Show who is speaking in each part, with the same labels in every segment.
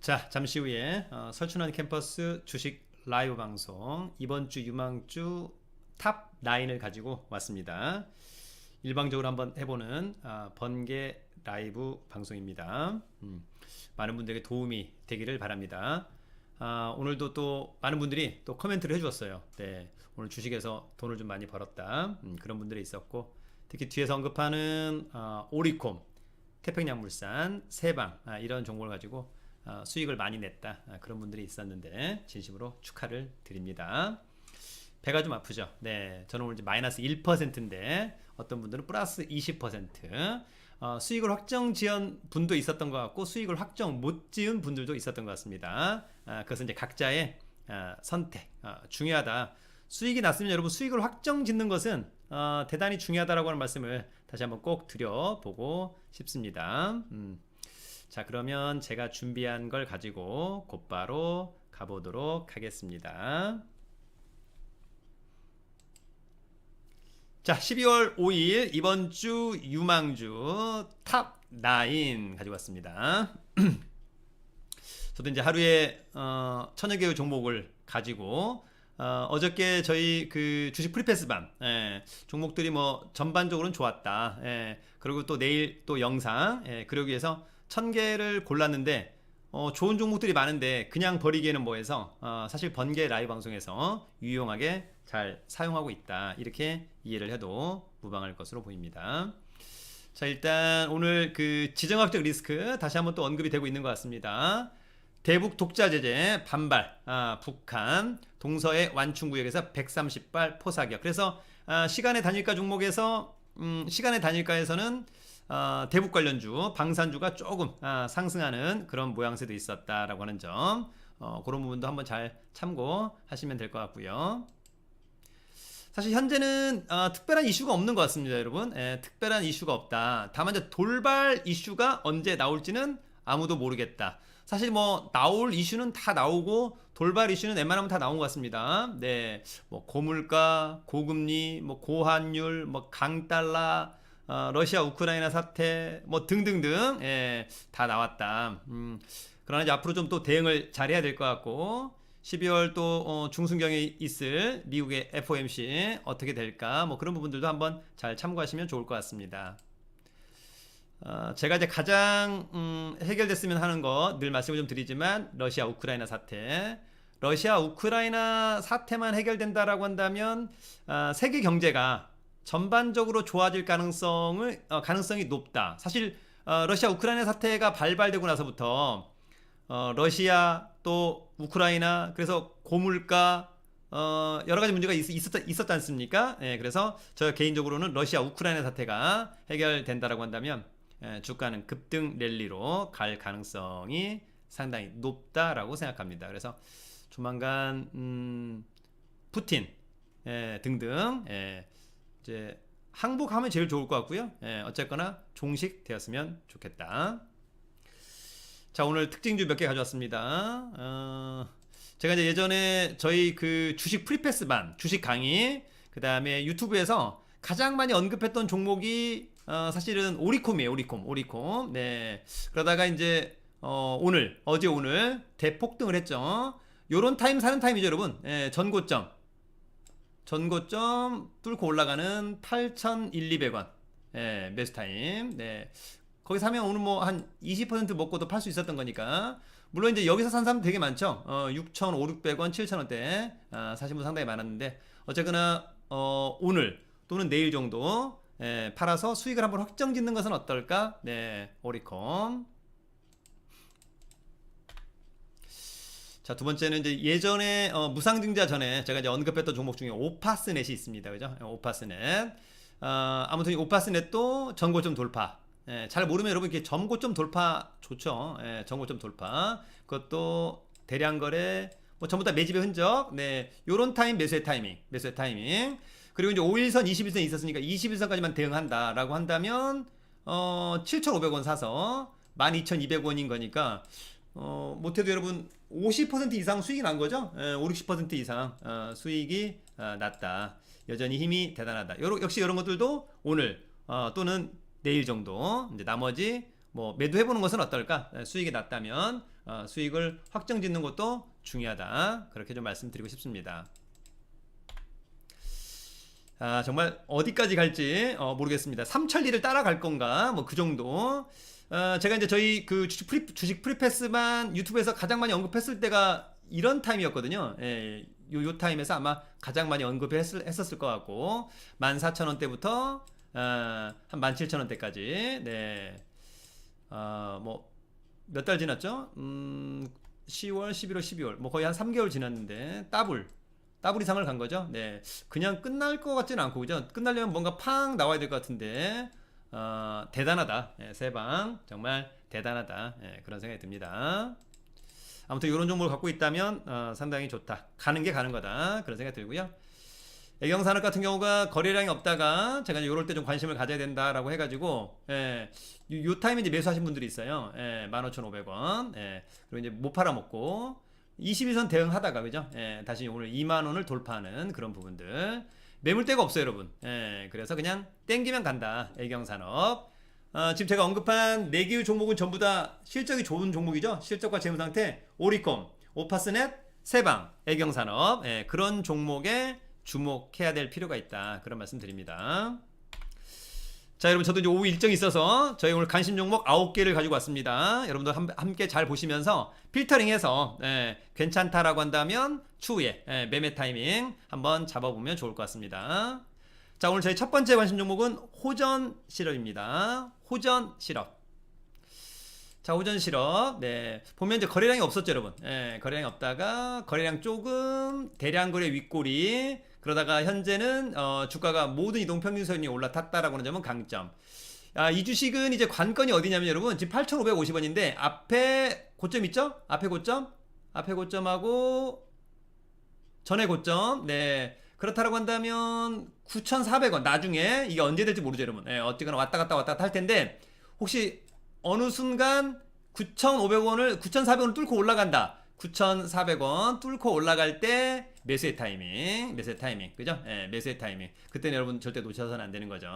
Speaker 1: 자, 잠시 후에 어, 설춘환 캠퍼스 주식 라이브 방송 이번 주 유망주 탑 9을 가지고 왔습니다. 일방적으로 한번 해보는 아, 번개 라이브 방송입니다. 음, 많은 분들에게 도움이 되기를 바랍니다. 아, 오늘도 또 많은 분들이 또 코멘트를 해주었어요. 네, 오늘 주식에서 돈을 좀 많이 벌었다. 음, 그런 분들이 있었고 특히 뒤에서 언급하는 아, 오리콤, 태평양물산, 세방 아, 이런 정보를 가지고 아, 수익을 많이 냈다 아, 그런 분들이 있었는데 진심으로 축하를 드립니다. 배가 좀 아프죠. 네, 저는 오늘 이제 마이너스 1%인데 어떤 분들은 플러스 20% 어, 수익을 확정 지은 분도 있었던 것 같고 수익을 확정 못 지은 분들도 있었던 것 같습니다. 아, 그것은 이제 각자의 아, 선택 아, 중요하다. 수익이 났으면 여러분 수익을 확정 짓는 것은 어, 대단히 중요하다라고 하는 말씀을 다시 한번 꼭 드려보고 싶습니다. 음. 자, 그러면 제가 준비한 걸 가지고 곧바로 가보도록 하겠습니다. 자, 12월 5일 이번 주 유망주 탑9 가지고 왔습니다. 저도 이제 하루에 어, 천여 개의 종목을 가지고 어, 어저께 저희 그 주식 프리패스반 예, 종목들이 뭐 전반적으로는 좋았다. 예, 그리고 또 내일 또 영상 예, 그러기 위해서 천 개를 골랐는데 어, 좋은 종목들이 많은데 그냥 버리기에는 뭐해서 어, 사실 번개 라이브 방송에서 유용하게 잘 사용하고 있다 이렇게 이해를 해도 무방할 것으로 보입니다. 자 일단 오늘 그 지정학적 리스크 다시 한번 또 언급이 되고 있는 것 같습니다. 대북 독자 제재 반발 아, 북한 동서의 완충구역에서 130발 포사격 그래서 아, 시간의 단일가 종목에서 음, 시간의 단일가에서는 어, 대북 관련주, 방산주가 조금 아, 상승하는 그런 모양새도 있었다라고 하는 점, 어, 그런 부분도 한번 잘 참고하시면 될 것 같고요. 사실 현재는 어, 특별한 이슈가 없는 것 같습니다, 여러분. 예, 특별한 이슈가 없다. 다만 이제 돌발 이슈가 언제 나올지는 아무도 모르겠다. 사실 뭐 나올 이슈는 다 나오고 돌발 이슈는 웬만하면 다 나온 것 같습니다. 네, 뭐 고물가, 고금리, 뭐 고환율, 뭐 강달러. 어, 러시아 우크라이나 사태 뭐 등등등 예, 다 나왔다. 음, 그러나 이제 앞으로 좀 또 대응을 잘해야 될 것 같고 12월 또 어, 중순경에 있을 미국의 FOMC 어떻게 될까 뭐 그런 부분들도 한번 잘 참고하시면 좋을 것 같습니다. 어, 제가 이제 가장 음, 해결됐으면 하는 거 늘 말씀을 좀 드리지만 러시아 우크라이나 사태 러시아 우크라이나 사태만 해결된다라고 한다면 어, 세계 경제가 전반적으로 좋아질 가능성을 어, 가능성이 높다. 사실 어, 러시아 우크라이나 사태가 발발되고 나서부터 어, 러시아 또 우크라이나 그래서 고물가 어, 여러 가지 문제가 있, 있었, 있었지 않습니까? 예, 그래서 저 개인적으로는 러시아 우크라이나 사태가 해결된다라고 한다면 예, 주가는 급등 랠리로 갈 가능성이 상당히 높다라고 생각합니다. 그래서 조만간 음, 푸틴 예, 등등 예, 이제 항복하면 제일 좋을 것 같고요. 예, 어쨌거나 종식 되었으면 좋겠다. 자, 오늘 특징주 몇 개 가져왔습니다. 어, 제가 이제 예전에 저희 그 주식 프리패스반, 주식 강의, 그 다음에 유튜브에서 가장 많이 언급했던 종목이 어, 사실은 오리콤이에요, 오리콤, 오리콤. 네. 그러다가 이제 어, 오늘, 어제 오늘 대폭등을 했죠. 요런 타임 사는 타임이죠, 여러분. 예, 전고점. 전고점 뚫고 올라가는 8,100원. 예, 매수 타임. 네. 거기 사면 오늘 뭐 한 20% 먹고도 팔 수 있었던 거니까. 물론 이제 여기서 산 사람 되게 많죠. 어, 6,500원, 7,000원대. 아, 사신 분 상당히 많았는데. 어쨌거나, 어, 오늘 또는 내일 정도, 예, 팔아서 수익을 한번 확정 짓는 것은 어떨까? 네, 오리콤. 자, 두 번째는 이제 예전에 어, 무상증자 전에 제가 이제 언급했던 종목 중에 오파스넷이 있습니다. 그죠? 오파스넷. 어, 아무튼 이 오파스넷도 전고점 돌파. 예, 잘 모르면 여러분 이렇게 점고점 돌파 좋죠. 예, 점고점 돌파. 그것도 대량 거래 뭐 전부 다 매집의 흔적. 네. 요런 타임 매수의 타이밍. 매수의 타이밍. 그리고 이제 5일선, 21선 있었으니까 21선까지만 대응한다라고 한다면 어, 7,500원 사서 12,200원인 거니까 어, 못해도 여러분 50% 이상 수익이 난 거죠? 예, 5, 60% 이상 어, 수익이 어, 났다. 여전히 힘이 대단하다. 역시 이런 것들도 오늘 어, 또는 내일 정도 이제 나머지 뭐 매도해 보는 것은 어떨까? 예, 수익이 났다면 어, 수익을 확정 짓는 것도 중요하다. 그렇게 좀 말씀드리고 싶습니다. 아, 정말 어디까지 갈지 어, 모르겠습니다. 삼천리를 따라갈 건가? 뭐 그 정도. 어, 제가 이제 저희 그 주식 프리, 주식 프리패스만 유튜브에서 가장 많이 언급했을 때가 이런 타임이었거든요. 예, 요, 요 타임에서 아마 가장 많이 언급했을 했었을 것 같고 14,000원대부터 어, 한 17,000원대까지 네. 어, 뭐 몇 달 지났죠? 음, 10월, 11월, 12월 뭐 거의 한 3개월 지났는데 더블 더블 이상을 간 거죠. 네. 그냥 끝날 것 같지는 않고 그죠? 끝나려면 뭔가 팡 나와야 될 것 같은데 어, 대단하다. 예, 세방 정말 대단하다. 예, 그런 생각이 듭니다. 아무튼 이런 정보를 갖고 있다면 어, 상당히 좋다. 가는 게 가는 거다. 그런 생각이 들고요. 애경산업 같은 경우가 거래량이 없다가 제가 이럴 때 좀 관심을 가져야 된다라고 해가지고 예, 요, 요 타임에 이제 매수하신 분들이 있어요. 예, 15,500원. 예, 그리고 이제 못 팔아먹고 21선 대응하다가 그죠? 예, 다시 오늘 2만 원을 돌파하는 그런 부분들. 매물대가 없어요, 여러분. 예, 그래서 그냥 땡기면 간다. 애경산업. 어, 지금 제가 언급한 4개의 종목은 전부 다 실적이 좋은 종목이죠. 실적과 재무 상태, 오리콤, 오파스넷, 세방, 애경산업. 예, 그런 종목에 주목해야 될 필요가 있다. 그런 말씀 드립니다. 자, 여러분 저도 이제 오후 일정이 있어서 저희 오늘 관심 종목 9개를 가지고 왔습니다. 여러분들 함, 함께 잘 보시면서 필터링해서 예, 괜찮다라고 한다면 추후에 예, 매매 타이밍 한번 잡아보면 좋을 것 같습니다. 자, 오늘 저희 첫 번째 관심 종목은 호전 실업입니다. 호전 실업. 자, 호전 실업. 네. 보면 이제 거래량이 없었죠, 여러분. 예, 거래량이 없다가 거래량 조금 대량 거래 윗꼬리 그러다가 현재는 어, 주가가 모든 이동 평균선이 올라탔다라고 하는 점은 강점. 아, 이 주식은 이제 관건이 어디냐면 여러분 지금 8,550원인데 앞에 고점 있죠? 앞에 고점? 앞에 고점하고 전에 고점. 네. 그렇다라고 한다면 9,400원 나중에 이게 언제 될지 모르죠, 여러분. 예, 어쨌거나 왔다 갔다 왔다 갔다 할 텐데 혹시 어느 순간 9,500원을 9,400원을 뚫고 올라간다. 9,400원 뚫고 올라갈 때 매수의 타이밍, 매수의 타이밍, 그죠? 예, 매수의 타이밍. 그때는 여러분 절대 놓쳐서는 안 되는 거죠.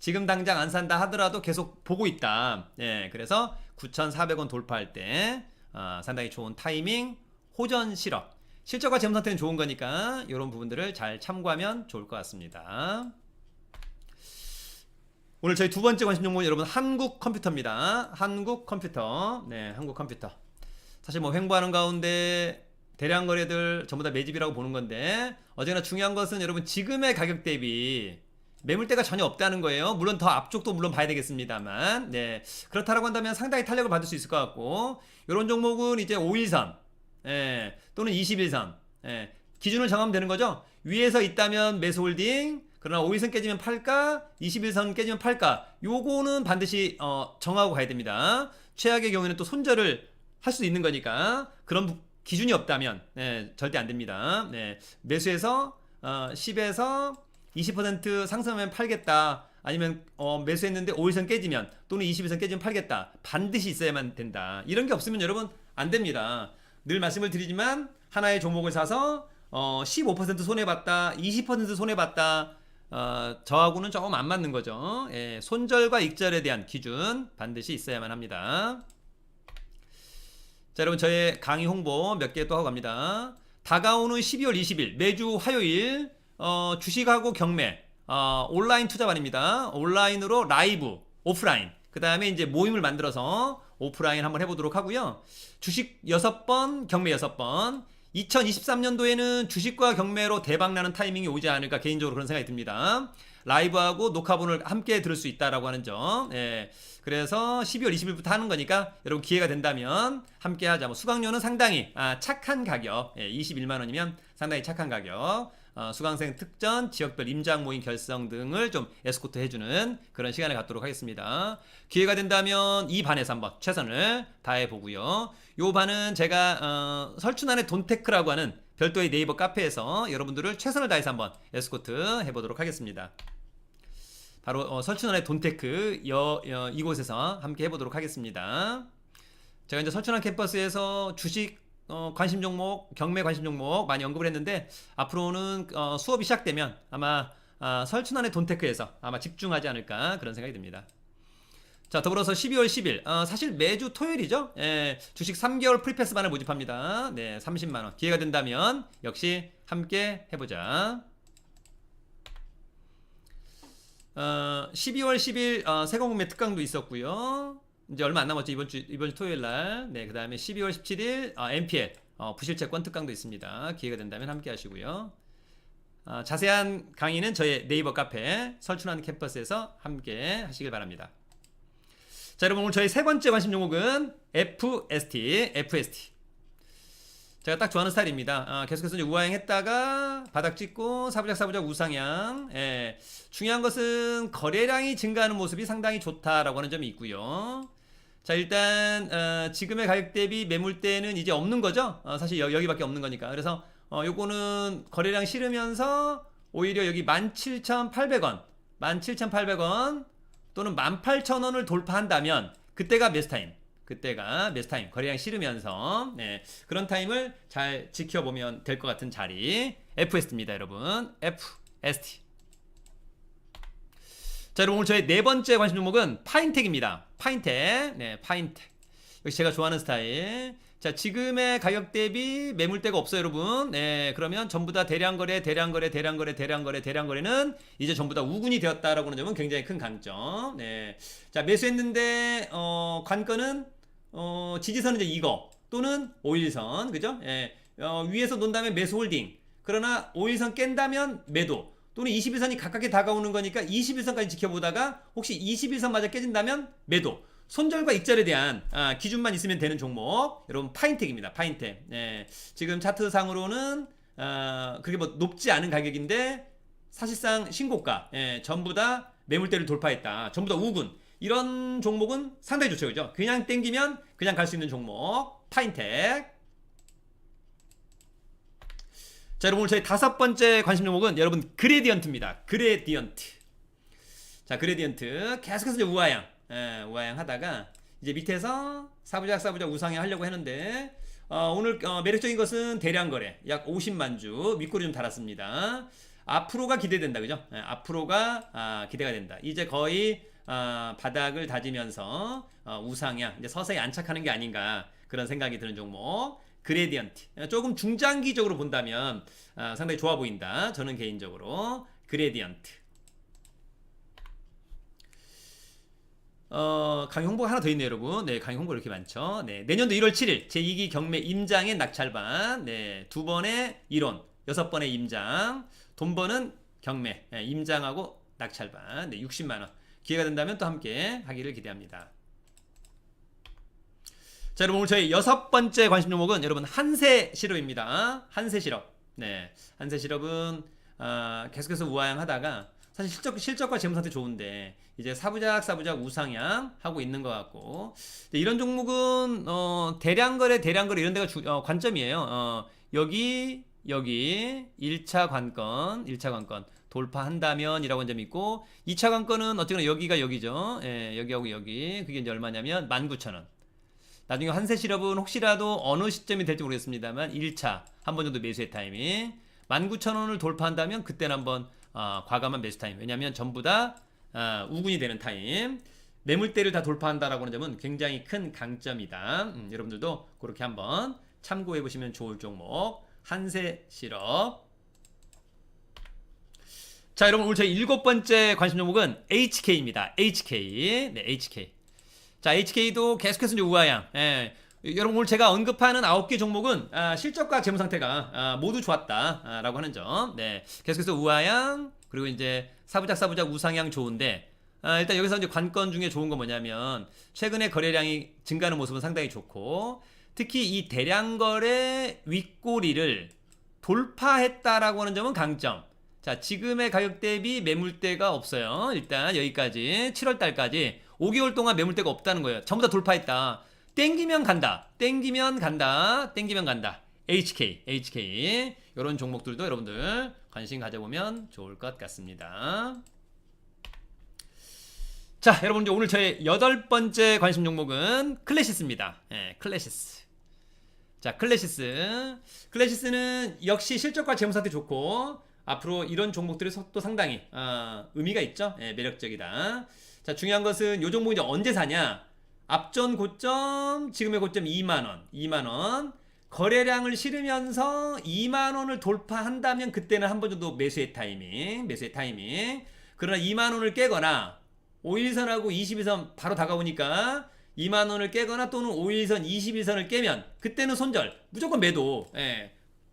Speaker 1: 지금 당장 안 산다 하더라도 계속 보고 있다. 예, 그래서 9,400원 돌파할 때 어, 상당히 좋은 타이밍, 호전 실업. 실적과 재무 상태는 좋은 거니까 이런 부분들을 잘 참고하면 좋을 것 같습니다. 오늘 저희 두 번째 관심 종목은 여러분 한국 컴퓨터입니다. 한국 컴퓨터. 네, 한국 컴퓨터. 사실 뭐 횡보하는 가운데 대량 거래들 전부 다 매집이라고 보는 건데 어제나 중요한 것은 여러분 지금의 가격 대비 매물대가 전혀 없다는 거예요. 물론 더 앞쪽도 물론 봐야 되겠습니다만, 네 그렇다라고 한다면 상당히 탄력을 받을 수 있을 것 같고 이런 종목은 이제 5일선, 예, 또는 21선, 예, 기준을 정하면 되는 거죠. 위에서 있다면 매수 홀딩, 그러나 5일선 깨지면 팔까, 21선 깨지면 팔까. 요거는 반드시 어, 정하고 가야 됩니다. 최악의 경우에는 또 손절을 할 수도 있는 거니까 그런 부- 기준이 없다면 네, 절대 안 됩니다. 네, 매수해서 어, 10에서 20% 상승하면 팔겠다. 아니면 어, 매수했는데 5일선 깨지면 또는 21선 깨지면 팔겠다. 반드시 있어야만 된다. 이런 게 없으면 여러분 안 됩니다. 늘 말씀을 드리지만 하나의 종목을 사서 어, 15% 손해 봤다, 20% 손해 봤다. 어, 저하고는 조금 안 맞는 거죠. 예, 손절과 익절에 대한 기준 반드시 있어야만 합니다. 자, 여러분 저의 강의 홍보 몇 개 또 하고 갑니다. 다가오는 12월 20일 매주 화요일 어, 주식하고 경매 어, 온라인 투자반입니다. 온라인으로 라이브, 오프라인. 그 다음에 이제 모임을 만들어서 오프라인 한번 해보도록 하고요. 주식 6번, 경매 6번. 2023년도에는 주식과 경매로 대박나는 타이밍이 오지 않을까 개인적으로 그런 생각이 듭니다. 라이브하고 녹화본을 함께 들을 수 있다라고 하는 점. 예. 그래서 12월 20일부터 하는 거니까 여러분 기회가 된다면 함께 하자. 뭐 수강료는 상당히 아, 착한 가격. 예, 21만 원이면 상당히 착한 가격. 어, 수강생 특전, 지역별 임장 모임 결성 등을 좀 에스코트 해주는 그런 시간을 갖도록 하겠습니다. 기회가 된다면 이 반에서 한번 최선을 다해 보고요. 요 반은 제가 어, 설춘안의 돈테크라고 하는 별도의 네이버 카페에서 여러분들을 최선을 다해서 한번 에스코트 해보도록 하겠습니다. 바로 어, 설춘원의 돈테크 여, 여, 이곳에서 함께 해보도록 하겠습니다. 제가 이제 설춘원 캠퍼스에서 주식 어, 관심 종목, 경매 관심 종목 많이 언급을 했는데 앞으로는 어, 수업이 시작되면 아마 아, 설춘원의 돈테크에서 아마 집중하지 않을까 그런 생각이 듭니다. 자, 더불어서 12월 10일. 어, 사실 매주 토요일이죠. 예, 주식 3개월 프리패스만을 모집합니다. 네, 30만 원. 기회가 된다면 역시 함께 해 보자. 어, 12월 10일 어, 세공금의 특강도 있었고요. 이제 얼마 안 남았죠. 이번 주 이번 주 토요일 날. 네, 그 다음에 12월 17일 어, MPL 어, 부실채권 특강도 있습니다. 기회가 된다면 함께 하시고요. 어, 자세한 강의는 저의 네이버 카페 설춘한 캠퍼스에서 함께 하시길 바랍니다. 자, 여러분 오늘 저희 세 번째 관심 종목은 FST, FST. 제가 딱 좋아하는 스타일입니다. 아, 계속해서 이제 우하향 했다가 바닥 찍고 사부작 사부작 우상향. 예. 중요한 것은 거래량이 증가하는 모습이 상당히 좋다라고 하는 점이 있고요. 자 일단 어, 지금의 가격 대비 매물대는 이제 없는 거죠. 어, 사실 여, 여기밖에 없는 거니까. 그래서 어, 요거는 거래량 실으면서 오히려 여기 17,800원, 17,800원 또는 18,000원을 돌파한다면 그때가 매수 타임. 그때가 매수 타임. 거래량 실으면서 네, 그런 타임을 잘 지켜보면 될 것 같은 자리. FST입니다, 여러분. FST. 자, 여러분 오늘 저희 네 번째 관심 종목은 파인텍입니다. 파인텍. 네, 파인텍. 역시 제가 좋아하는 스타일. 자, 지금의 가격 대비 매물대가 없어요, 여러분. 네, 그러면 전부 다 대량 거래, 대량 거래, 대량 거래, 대량 거래, 대량 거래는 이제 전부 다 우군이 되었다라고 하는 점은 굉장히 큰 강점. 네. 자, 매수했는데 어, 관건은 어, 지지선은 이제 이거 또는 5일선. 그죠? 예. 어, 위에서 논 다음에 매수 홀딩. 그러나 5일선 깬다면 매도. 또는 21선이 가깝게 다가오는 거니까 21선까지 지켜보다가 혹시 21선마저 깨진다면 매도. 손절과 익절에 대한 아, 기준만 있으면 되는 종목 여러분 파인텍입니다. 파인텍. 네, 지금 차트상으로는 아, 그게 뭐 높지 않은 가격인데 사실상 신고가 예, 전부 다 매물대를 돌파했다. 전부 다 우군. 이런 종목은 상당히 좋죠. 그죠? 그냥 땡기면 그냥 갈 수 있는 종목 파인텍. 자, 여러분 저희 다섯 번째 관심 종목은 여러분 그레디언트입니다. 그레디언트. 자, 그레디언트 계속해서 이제 우하향, 예, 우하향 하다가 이제 밑에서 사부작 사부작 우상향 하려고 했는데 어, 오늘 어, 매력적인 것은 대량 거래 약 50만 주 밑꼬리 좀 달았습니다. 앞으로가 기대된다, 그죠? 예, 앞으로가 아, 기대가 된다. 이제 거의 아, 바닥을 다지면서 어, 우상향 이제 서서히 안착하는 게 아닌가 그런 생각이 드는 종목. 그레디언트 조금 중장기적으로 본다면 아, 상당히 좋아 보인다. 저는 개인적으로 그레디언트. 어, 강의 홍보가 하나 더 있네요, 여러분. 네, 강의 홍보 이렇게 많죠. 네, 내년도 1월 7일 제2기 경매 임장의 낙찰반. 네, 두 번의 이론, 여섯 번의 임장, 돈 버는 경매, 네, 임장하고 낙찰반. 네, 60만 원. 기회가 된다면 또 함께 하기를 기대합니다. 자, 여러분 오늘 저희 여섯 번째 관심 종목은 여러분 한세 시럽입니다. 한세 시럽. 네, 한세 시럽은 아, 계속해서 우하향하다가 사실 실적 실적과 재무 상태 좋은데 이제 사부작 사부작 우상향 하고 있는 것 같고 이런 종목은 어, 대량 거래 대량 거래 이런 데가 주, 어, 관점이에요. 어, 여기 여기 1차 관건 1차 관건 돌파한다면 이라고 한 점이 있고 2차 관건은 어쨌거나 여기가 여기죠. 예, 여기하고 여기 그게 이제 얼마냐면 19,000원. 나중에 한세 시럽은 혹시라도 어느 시점이 될지 모르겠습니다만 1차 한 번 정도 매수의 타이밍. 19,000원을 돌파한다면 그때는 한번 어, 과감한 매수 타임. 왜냐하면 전부 다 어, 우군이 되는 타임. 매물대를 다 돌파한다라고 하는 점은 굉장히 큰 강점이다. 음, 여러분들도 그렇게 한번 참고해 보시면 좋을 종목. 한세 시럽 자 여러분 오늘 저희 일곱 번째 관심 종목은 HK입니다. HK 네 HK 자, HK도 계속해서 우하향. 예. 여러분 오늘 제가 언급하는 아홉 개 종목은 아, 실적과 재무 상태가 아, 모두 좋았다라고 하는 점. 네. 계속해서 우하향 그리고 이제 사부작 사부작 우상향 좋은데 아, 일단 여기서 이제 관건 중에 좋은 건 뭐냐면 최근에 거래량이 증가하는 모습은 상당히 좋고 특히 이 대량 거래 윗꼬리를 돌파했다라고 하는 점은 강점. 자, 지금의 가격 대비 매물대가 없어요. 일단 여기까지 7월 달까지 5개월 동안 매물대가 없다는 거예요. 전부 다 돌파했다. 땡기면 간다. 땡기면 간다. 땡기면 간다. HK, HK. 이런 종목들도 여러분들 관심 가져보면 좋을 것 같습니다. 자, 여러분 오늘 저의 여덟 번째 관심 종목은 클래시스입니다. 예, 클래시스. 자, 클래시스. 클래시스는 역시 실적과 재무 상태 좋고 앞으로 이런 종목들이 서- 또 상당히 아, 의미가 있죠. 예, 매력적이다. 자, 중요한 것은 요 종목 이제 언제 사냐? 앞전 고점, 지금의 고점 2만 원, 2만 원. 거래량을 실으면서 2만 원을 돌파한다면 그때는 한 번 정도 매수의 타이밍, 매수의 타이밍. 그러나 2만 원을 깨거나 5일선하고 21선 바로 다가오니까 2만 원을 깨거나 또는 5일선, 21선을 깨면 그때는 손절, 무조건 매도. 예.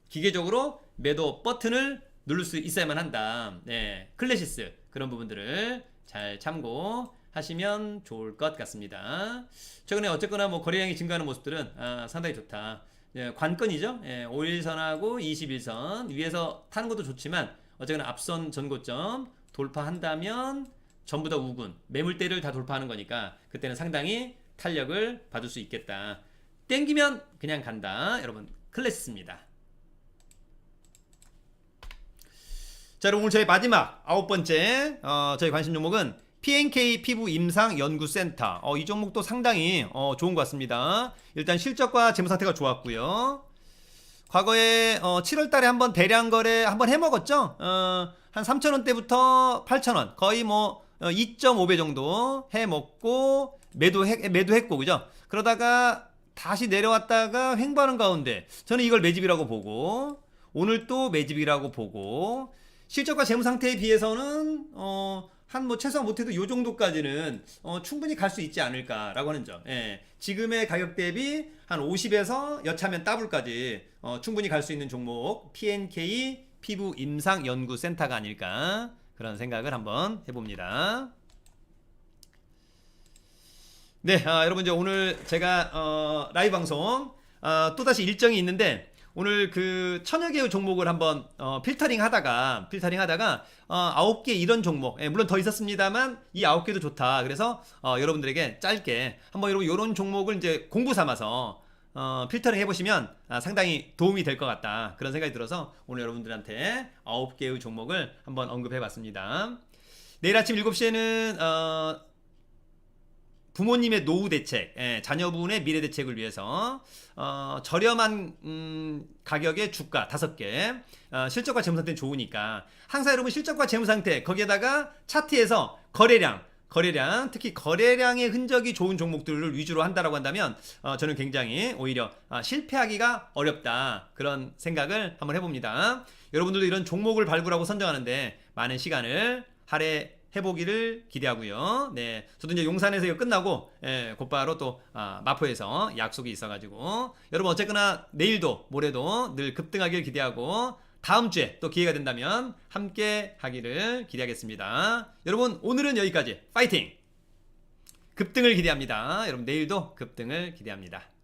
Speaker 1: 기계적으로 매도 버튼을 누를 수 있어야만 한다. 예. 클래시스 그런 부분들을 잘 참고하시면 좋을 것 같습니다. 최근에 어쨌거나 뭐 거래량이 증가하는 모습들은 아, 상당히 좋다. 예, 관건이죠. 예, 5일선하고 21선 위에서 타는 것도 좋지만 어쨌거나 앞선 전고점 돌파한다면 전부 다 우군 매물대를 다 돌파하는 거니까 그때는 상당히 탄력을 받을 수 있겠다. 땡기면 그냥 간다. 여러분 클래스입니다. 자, 여러분 오늘 저희 마지막 아홉 번째 어, 저희 관심 종목은 PNK 피부 임상 연구센터. 어, 이 종목도 상당히 어, 좋은 것 같습니다. 일단 실적과 재무 상태가 좋았고요. 과거에 어, 7월 달에 한번 대량 거래 한번 해 먹었죠. 어, 한 3,000원대부터 8,000원. 거의 뭐 어, 2.5배 정도 해 먹고 매도해, 매도했고 그죠? 그러다가 다시 내려왔다가 횡보하는 가운데 저는 이걸 매집이라고 보고 오늘 또 매집이라고 보고 실적과 재무 상태에 비해서는 어, 한 뭐 최소한 못해도 요 정도까지는 어, 충분히 갈 수 있지 않을까라고 하는 점. 예. 지금의 가격 대비 한 50에서 여차면 더블까지 어, 충분히 갈 수 있는 종목 PNK 피부 임상 연구 센터가 아닐까 그런 생각을 한번 해봅니다. 네, 아, 여러분 이제 오늘 제가 어, 라이브 방송 아, 또 다시 일정이 있는데 오늘 그 천여 개의 종목을 한번 어, 필터링 하다가 필터링 하다가 어, 아홉 개 이런 종목 예, 물론 더 있었습니다만 이 아홉 개도 좋다 그래서 어, 여러분들에게 짧게 한번 여러분 이런 종목을 이제 공부 삼아서 어, 필터링 해보시면 아, 상당히 도움이 될 것 같다 그런 생각이 들어서 오늘 여러분들한테 아홉 개의 종목을 한번 언급해봤습니다. 내일 아침 7시에는 어, 부모님의 노후 대책, 예, 자녀분의 미래 대책을 위해서 어, 저렴한 음, 가격의 주가 다섯 개, 어, 실적과 재무 상태는 좋으니까. 항상 여러분 실적과 재무 상태 거기에다가 차트에서 거래량, 거래량, 특히 거래량의 흔적이 좋은 종목들을 위주로 한다라고 한다면 어, 저는 굉장히 오히려 아, 실패하기가 어렵다. 그런 생각을 한번 해봅니다. 여러분들도 이런 종목을 발굴하고 선정하는데 많은 시간을 할애 해보기를 기대하고요. 네, 저도 이제 용산에서 이거 끝나고 예, 곧바로 또 아, 마포에서 약속이 있어가지고 여러분 어쨌거나 내일도 모레도 늘 급등하길 기대하고 다음 주에 또 기회가 된다면 함께 하기를 기대하겠습니다. 여러분 오늘은 여기까지 파이팅! 급등을 기대합니다. 여러분 내일도 급등을 기대합니다.